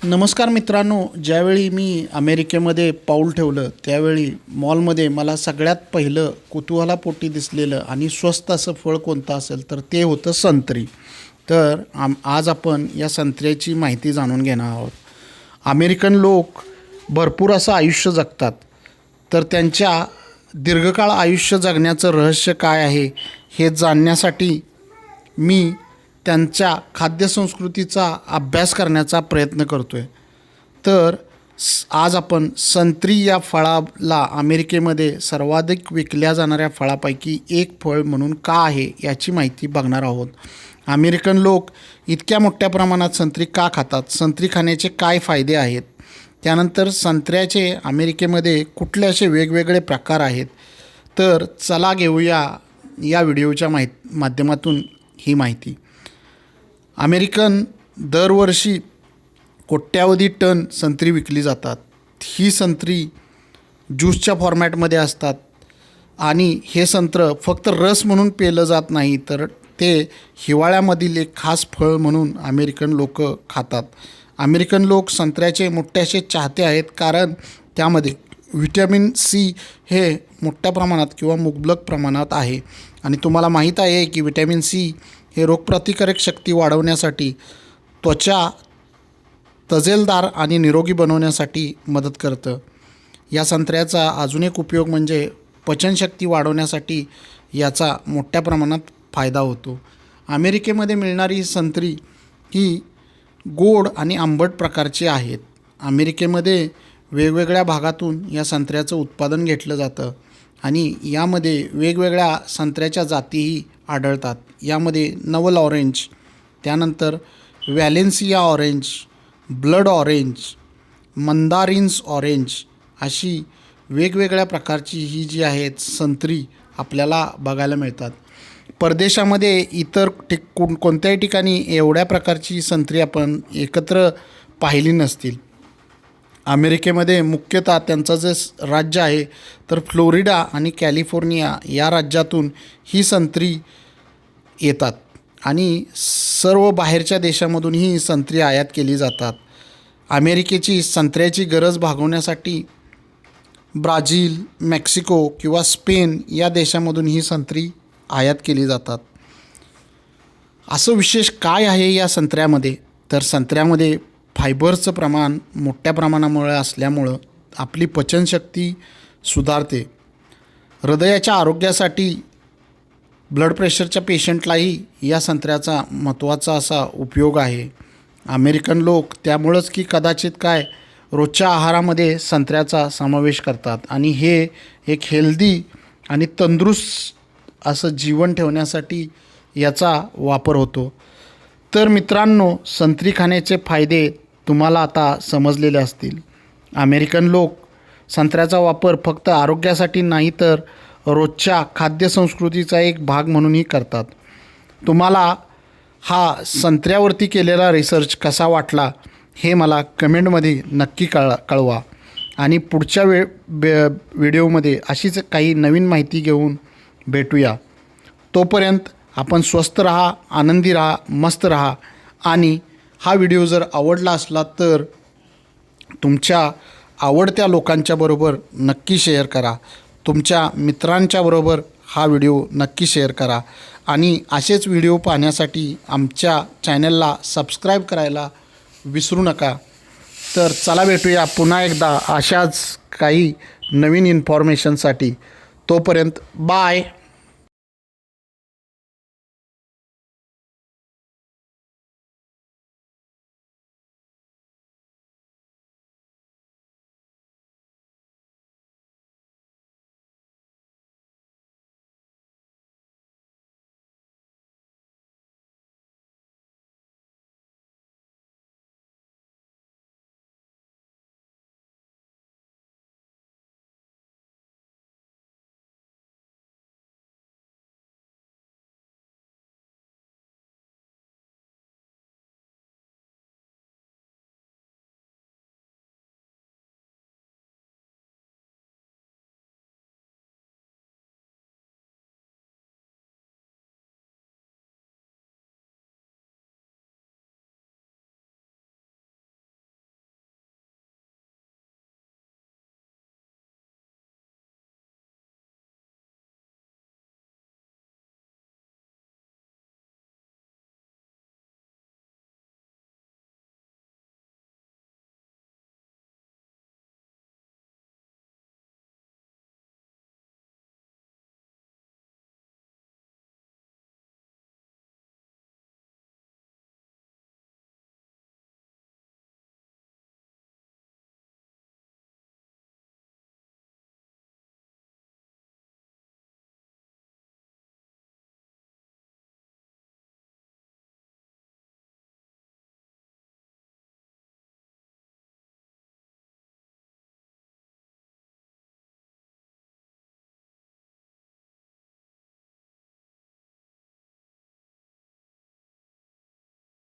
नमस्कार मित्रांनो ज्यावेळी मी अमेरिकेमध्ये पाऊल ठेवलं त्यावेळी मॉलमध्ये मला सगळ्यात पहिलं कुतूहलापोटी दिसलेलं आणि स्वस्त असं फळ कोणतं असेल तर ते होतं संत्री. तर आम आज आपण या संत्र्याची माहिती जाणून घेणार आहोत. अमेरिकन लोक भरपूर असं आयुष्य जगतात तर त्यांच्या दीर्घकाळ आयुष्य जगण्याचं रहस्य काय आहे हे जाणण्यासाठी मी त्यांच्या खाद्यसंस्कृतीचा अभ्यास करण्याचा प्रयत्न करतो आहे तर आज आपण संत्री या फळाला अमेरिकेमध्ये सर्वाधिक विकल्या जाणाऱ्या फळापैकी एक फळ म्हणून का आहे याची माहिती बघणार आहोत. अमेरिकन लोक इतक्या मोठ्या प्रमाणात संत्री का खातात? संत्री खाण्याचे काय फायदे आहेत? त्यानंतर संत्र्याचे अमेरिकेमध्ये कुठले असे वेगवेगळे प्रकार आहेत? तर चला घेऊया या व्हिडिओच्या माहीत माध्यमातून ही माहिती. अमेरिकन दरवर्षी कोट्यावधी टन संत्री विकली जातात. ही संत्री ज्यूसच्या फॉर्मॅटमध्ये असतात. आणि हे संत्र फक्त रस म्हणून पेलं जात नाही तर ते हिवाळ्यामधील एक खास फळ म्हणून अमेरिकन लोक खातात. अमेरिकन लोक संत्र्याचे मोठ्याशे चाहते आहेत कारण त्यामध्ये व्हिटॅमिन सी हे मोठ्या प्रमाणात किंवा मुबलक प्रमाणात आहे. आणि तुम्हाला माहीत आहे की व्हिटॅमिन सी हे रोगप्रतिकारक शक्ती वाढवण्यासाठी त्वचा तजेलदार आणि निरोगी बनवण्यासाठी मदत करतं. या संत्र्याचा अजून एक उपयोग म्हणजे पचनशक्ती वाढवण्यासाठी याचा मोठ्या प्रमाणात फायदा होतो. अमेरिकेमध्ये मिळणारी संत्री ही गोड आणि आंबट प्रकारची आहेत. अमेरिकेमध्ये वेगवेगळ्या भागातून या संत्र्याचं उत्पादन घेतलं जातं. आणि यामध्ये वेगवेगळ्या संत्र्याच्या जातीही आढळतात. यामध्ये नवल ऑरेंज त्यानंतर Valencia orange blood orange mandarins orange अशी वेगवेगळ्या प्रकारची ही जी आहेत संत्री आपल्याला बघायला मिळतात. परदेशामध्ये इतर ठिक कोण कोणत्याही ठिकाणी एवढ्या प्रकारची संत्री आपण एकत्र पाहिली नसतील. अमेरिकेमध्ये मुख्यतः त्यांचं जे राज्य आहे तर फ्लोरिडा आणि कॅलिफोर्निया या राज्यातून ही संत्री येतात. आणि सर्व बाहेरच्या देशामधून ही संत्री आयात केली जातात. अमेरिकेची संत्र्याची गरज भागवण्यासाठी ब्राझील मेक्सिको किंवा स्पेन या देशामधून ही संत्री आयात केली जातात. असं विशेष काय आहे या संत्र्यामध्ये? तर संत्र्यामध्ये फायबरचं प्रमाण मोठ्या प्रमाणामुळे असल्यामुळं आपली पचनशक्ती सुधारते. हृदयाच्या आरोग्यासाठी ब्लड प्रेशरच्या पेशंटलाही या संत्र्याचा महत्त्वाचा असा उपयोग आहे. अमेरिकन लोक त्यामुळंच की कदाचित काय रोजच्या आहारामध्ये संत्र्याचा समावेश करतात आणि हे एक हेल्दी आणि तंदुरुस्त असं जीवन ठेवण्यासाठी याचा वापर होतो. तर मित्रांनो संत्री खाण्याचे फायदे तुम्हाला आता समजलेले असतील. अमेरिकन लोक संत्र्याचा वापर फक्त आरोग्यासाठी नाही तर रोजच्या खाद्यसंस्कृतीचा एक भाग म्हणूनही करतात. तुम्हाला हा संत्र्यावरती केलेला रिसर्च कसा वाटला हे मला कमेंटमध्ये नक्की कळ कळवा. आणि पुढच्या वे बे व्हिडिओमध्ये अशीच काही नवीन माहिती घेऊन भेटूया. तोपर्यंत आपण स्वस्त रहा आनंदी रहा मस्त रहा आणि हा व्हिडिओ जर आवडला असला तर तुमच्या आवडत्या लोकांच्याबरोबर नक्की शेअर करा. तुमच्या मित्रांच्याबरोबर हा व्हिडिओ नक्की शेअर करा. आणि असेच व्हिडिओ पाहण्यासाठी आमच्या चॅनलला सबस्क्राईब करायला विसरू नका. तर चला भेटूया पुन्हा एकदा अशाच काही नवीन इन्फॉर्मेशनसाठी तोपर्यंत बाय